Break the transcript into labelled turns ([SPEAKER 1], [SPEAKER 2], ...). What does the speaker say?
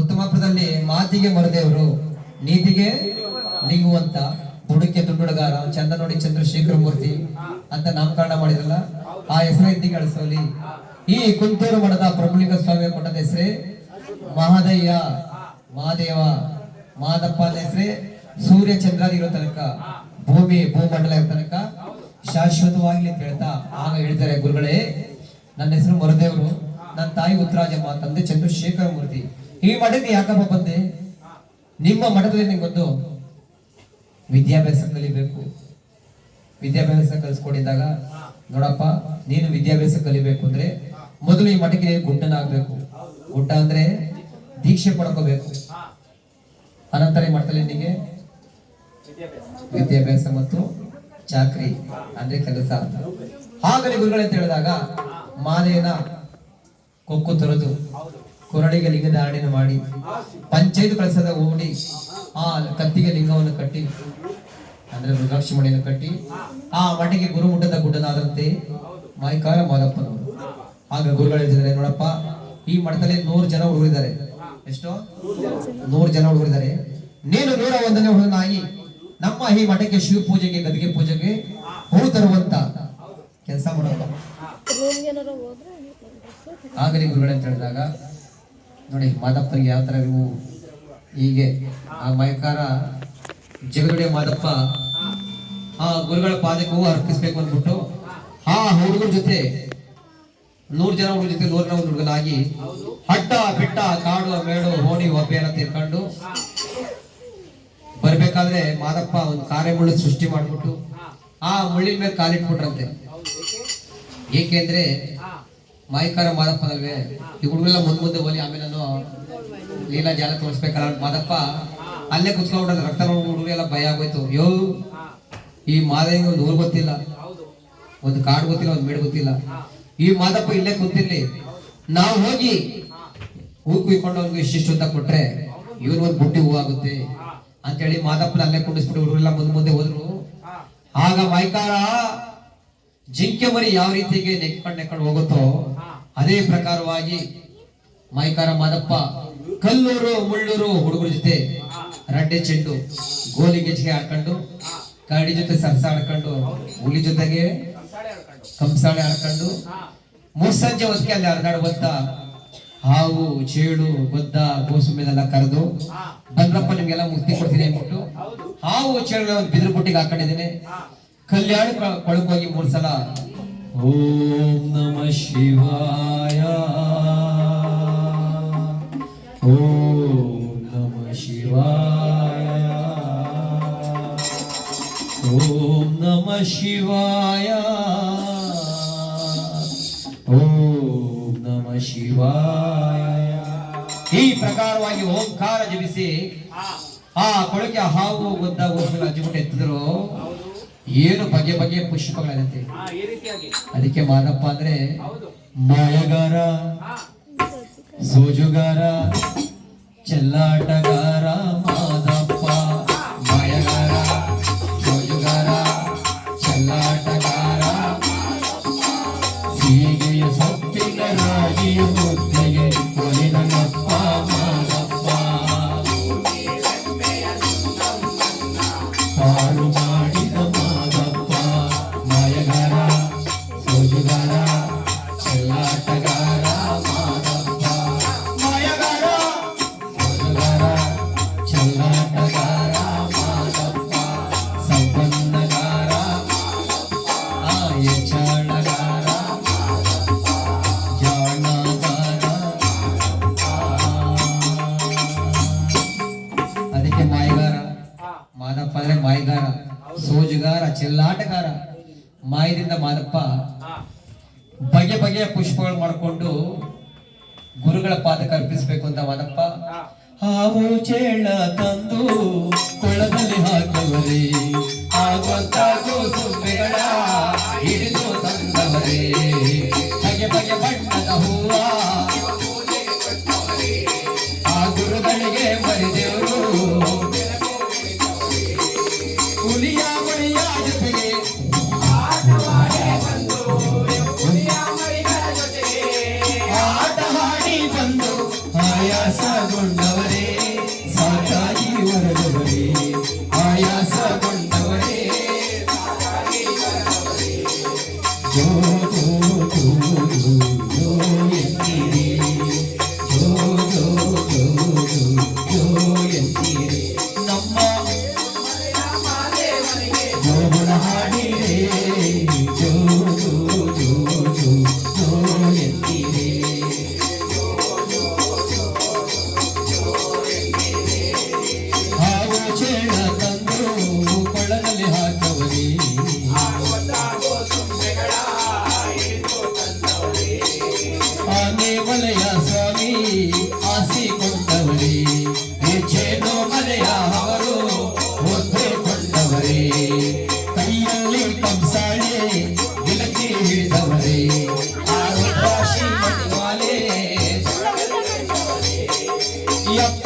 [SPEAKER 1] ಉತ್ತಮಾಪುರದಲ್ಲಿ ಮಾತಿಗೆ ಮರದೇವರು, ನೀತಿಗೆ ಲಿಂಗುವಂತ ಹುಡುಕೆ ದುಡ್ಡುಡಗಾರ ಚಂದ ನೋಡಿ ಚಂದ್ರಶೇಖರ ಮೂರ್ತಿ ಅಂತ ನಾಮಕರಣ ಮಾಡಿದ್ರಲ್ಲ, ಆ ಹೆಸರು ಎತ್ತಿ ಕಳಿಸೋಲಿ ಈ ಕುಂತೂರು ಮಠದ ಪ್ರಭುಲಿಂಗ ಸ್ವಾಮಿ ಕೊಟ್ಟದ ಹೆಸರೇ ಮಹದಯ್ಯ ಮಹಾದೇವ. ಮಾದಪ್ಪ ಹೆಸರೇ ಸೂರ್ಯ ಚಂದ್ರ ಇರೋ ತನಕ, ಭೂಮಿ ಭೂಮಂಡಲ ಇರೋ ತನಕ ಶಾಶ್ವತವಾಗಿ ಹೇಳ್ತಾ ಆಗ ಹೇಳ್ತಾರೆ ಗುರುಗಳೇ. ನನ್ನ ಹೆಸರು ಮರದೇವರು, ನನ್ನ ತಾಯಿ ಉತ್ತರಾಜಮ್ಮ, ತಂದೆ ಚಂದ್ರಶೇಖರ ಮೂರ್ತಿ ಈ ಮಠಕ್ಕೆ ಯಾಕಪ್ಪ ಬಂದೆ? ನಿಮ್ಮ ಮಠದಲ್ಲಿ ನಿಂಗೊಂದು ವಿದ್ಯಾಭ್ಯಾಸ ಕಲಿಬೇಕು. ವಿದ್ಯಾಭ್ಯಾಸ ಕಲಿಸ್ಕೊಂಡಿದ್ದಾಗ, ನೋಡಪ್ಪ, ನೀನು ವಿದ್ಯಾಭ್ಯಾಸ ಕಲಿಬೇಕು ಅಂದ್ರೆ ಮೊದಲು ಈ ಮಠಕ್ಕೆ ನೀನು ಗುಡ್ಡನಾಗ್ಬೇಕು ಗುಡ್ಡ ಅಂದ್ರೆ ದೀಕ್ಷೆ ಪಡ್ಕೋಬೇಕು. ಅನಂತರ ಈ ಮಠದಲ್ಲಿ ನಿನಗೆ ವಿದ್ಯಾಭ್ಯಾಸ ಮತ್ತು ಚಾಕ್ರಿ, ಅಂದ್ರೆ ಕೆಲಸ. ಆಗಲಿ ಗುರುಗಳು ಅಂತ ಹೇಳಿದಾಗ, ಮಾಲೆಯನ್ನ ಕೊಕ್ಕು ತೊರೆದು ಕೊರಳಿಗೆ ಲಿಂಗ ಧಾರಣೆಯನ್ನು ಮಾಡಿ ಪಂಚಾಯತ್ ಕಳಸದ ಓಡಿ ಆ ಕತ್ತಿಗೆ ಲಿಂಗವನ್ನು ಕಟ್ಟಿ ಅಂದ್ರೆ ಮೃಗಾಕ್ಷಿ ಮಣಿಯನ್ನು ಕಟ್ಟಿ ಆ ಮಠಕ್ಕೆ ಗುರುಮುಟ್ಟದ ಗುಡ್ಡನಾದಂತೆ ಮೈಕಾರ ಮಾದಪ್ಪನವರು. ಆಗ ಗುರುಗಳು ಹೇಳ್ತಿದ್ದಾರೆ ನೋಡಪ್ಪ ಈ ಮಠದಲ್ಲಿ ನೂರು ಜನ ಹುಡುಗರಿದ್ದಾರೆ ಎಷ್ಟೋ? ನೂರು ಜನ ಹುಡುಗರಿದ್ದಾರೆ ನೀನು ನೂರ ಒಂದನೇ ಹುಡುಗನಾಗಿ ನಮ್ಮ ಈ ಮಠಕ್ಕೆ ಶಿವ ಪೂಜೆಗೆ ಗದಿಗೆ ಪೂಜೆಗೆ ಹೂ ತರುವಂತ ಕೆಲಸ
[SPEAKER 2] ಮಾಡಪ್ಪ
[SPEAKER 1] ಆಗಲಿ ಗುರುಗಳು ಅಂತ ಹೇಳಿದಾಗ ನೋಡಿ ಮಾದಪ್ಪನಿಗೆ ಯಾವ ತರ ಇವು ಹೀಗೆ ಆ ಮೈಕಾರ ಜಗದೊಡೆಯ ಮಾದಪ್ಪ, ಆ ಗುರುಗಳ ಪಾದಕ್ಕೆ ಅರ್ಪಿಸ್ಬೇಕು ಅಂದ್ಬಿಟ್ಟು ಆ ಹುಡುಗರ ಜೊತೆ, ನೂರು ಜನ ಹುಡುಗರ ಜೊತೆ ನೂರನ ಒಂದು ಹುಡುಗನಾಗಿ ಹಟ್ಟ, ಬಿಟ್ಟ, ಕಾಡು, ಮೇಡು ಹೋಣಿ ಒಬ್ಬೆಯನ್ನ ತಿರ್ಕೊಂಡು ಬರ್ಬೇಕಾದ್ರೆ ಮಾದಪ್ಪ ಒಂದು ಕಾರ್ಯ ಮುಳ್ಳು ಸೃಷ್ಟಿ ಮಾಡ್ಬಿಟ್ಟು ಆ ಮುಳ್ಳಿನ ಮೇಲೆ ಕಾಲಿಟ್ಬಿಟ್ರಂತೆ. ಏಕೆಂದ್ರೆ ಮಾಯಿಕಾರ ಮಾದಪ್ಪನಲ್ವೇ ಈ ಹುಡುಗರೆಲ್ಲ ಮುಂದ್ ಮುಂದೆ ಹೋಲಿ ಆಮೇಲೆ ನಾನು ಲೀಲಾ ಜಾಲ ತೋರಿಸ್ಬೇಕಲ್ಲ ಮಾದಪ್ಪ, ಅಲ್ಲೇ ಕುತ್ಕೊಂಡ್ಬಿಟ್ರೆ ರಕ್ತ ನೋಡಿ, ಹುಡುಗರೆಲ್ಲ ಭಯ ಆಗೋಯ್ತು. ಯೋ, ಈ ಮಾದನಿಗೆ ಒಂದು ಊರು ಗೊತ್ತಿಲ್ಲ. ಒಂದು ಕಾಡು ಗೊತ್ತಿಲ್ಲ, ಒಂದು ಮೇಡ್ ಗೊತ್ತಿಲ್ಲ. ಈ ಮಾದಪ್ಪ ಇಲ್ಲೇ ಕೂತಿರ್ಲಿ. ನಾವು ಹೋಗಿ ಹೂ ಕುಯ್ಕೊಂಡು ಅವ್ನಿಗೆ ಇಷ್ಟಿಷ್ಟು ಅಂತ ಕೊಟ್ರೆ ಇವ್ರು ಒಂದು ಬುಟ್ಟಿ ಹೂ ಆಗುತ್ತೆ ಅಂತೇಳಿ ಮಾದಪ್ಪನ ಅಲ್ಲೇ ಕುಂಡಿಸ್ಬಿಟ್ಟು ಹುಡುಗರೆಲ್ಲ ಮುಂದೆ ಮುಂದೆ ಹೋದ್ರು. ಆಗ ಮೈಕಾರ ಜಿಂಕೆ ಮರಿ ಯಾವ ರೀತಿಗೆ ನೆಕ್ಕೊಂಡು ನೆಕ್ಕೊಂಡು ಹೋಗುತ್ತೋ ಅದೇ ಪ್ರಕಾರವಾಗಿ ಮೈಕಾರ ಮಾದಪ್ಪ ಕಲ್ಲೂರು ಮುಳ್ಳೂರು ಹುಡುಗರ ಜೊತೆ ರಡ್ಡೆ ಚೆಂಡು ಗೋಲಿ ಗೆಜ್ಜೆ ಆಡ್ಕೊಂಡು ಕರಡಿ ಜೊತೆ ಸರ್ಸ ಆಡ್ಕೊಂಡು ಹುಲಿ ಜೊತೆಗೆ ಕಂಸಾಳೆ ಆಡ್ಕೊಂಡು. ಮುಸ್ಸಂಜೆ ಹೊತ್ತಿಗೆ ಅಲ್ಲಿ ಹರಿದಾಡುವಂತ ಹಾವು ಚೇಳು ಗೊದ್ದ ಗೋಸುಮೆಲ್ಲ ಕರೆದು ಬಂದ್ರಪ್ಪ ನಿಮ್ಗೆಲ್ಲ ಮುಕ್ತಿ ಕೊಡ್ತೀನಿ ಅಂದ್ಬಿಟ್ಟು ಹಾವು ಚೇಳು ಬಿದಿರು ಬುಟ್ಟಿಗೆ ಹಾಕೊಂಡಿದ್ದೇನೆ. ಕಲ್ಯಾಣ ಕೊಳಕೋಗಿ ಮೂರು ಸಲ. ಓಂ ನಮ ಶಿವಾಯ. ಓಂ ನಮ ಶಿವಾಯ. ಓಂ ನಮ ಶಿವಾಯ. ಓಂ ನಮ ಶಿವಾಯ. ಈ ಪ್ರಕಾರವಾಗಿ ಓಂಕಾರ ಜಪಿಸಿ ಆ ಕೊಳಕೆ ಹಾವು ಗೊದ್ದ ಗೋಸ್ಕರ ಹಚ್ಚಿಬಿಟ್ಟು ಎತ್ತಿದ್ರು. ಏನು ಬಗೆ ಬಗೆಯ
[SPEAKER 3] ರೀತಿಯಾಗಿ.
[SPEAKER 1] ಅದಕ್ಕೆ ಮಾದಪ್ಪ ಅಂದ್ರೆ ಮಾಯಗಾರ ಸೋಜುಗಾರ ಚೆಲ್ಲಾಟಗಾರ ಮಾದಪ್ಪ
[SPEAKER 3] ಹಾ
[SPEAKER 1] ಮಾದಪ್ಪ ಅಂದ್ರೆ ಮಾಯಗಾರ ಸೋಜುಗಾರ ಚೆಲ್ಲಾಟಗಾರ. ಮಾಯದಿಂದ ಮಾದಪ್ಪ
[SPEAKER 3] ಹಾ.
[SPEAKER 1] ಬಗೆ ಬಗೆಯ ಪುಷ್ಪಗಳು ಮಾಡಿಕೊಂಡು ಗುರುಗಳ ಪಾದಕ್ಕೆ ಅರ್ಪಿಸ್ಬೇಕು ಅಂತ ಮಾದಪ್ಪ.
[SPEAKER 3] ಹಾ.
[SPEAKER 1] ಹಾವು ಚೇಳ ತಂದು ಕೊಳ್ಳದಲ್ಲಿ ಹಾಕುವರೆ. ಆಗುವಂತ ಗೋಸುಂಬೆಗಳ ಹಿಡಿದು ತಂದವರೇ. ಬಗೆ ಬಗೆ ಬಣ್ಣದ ಹೂವ Oh. Yep.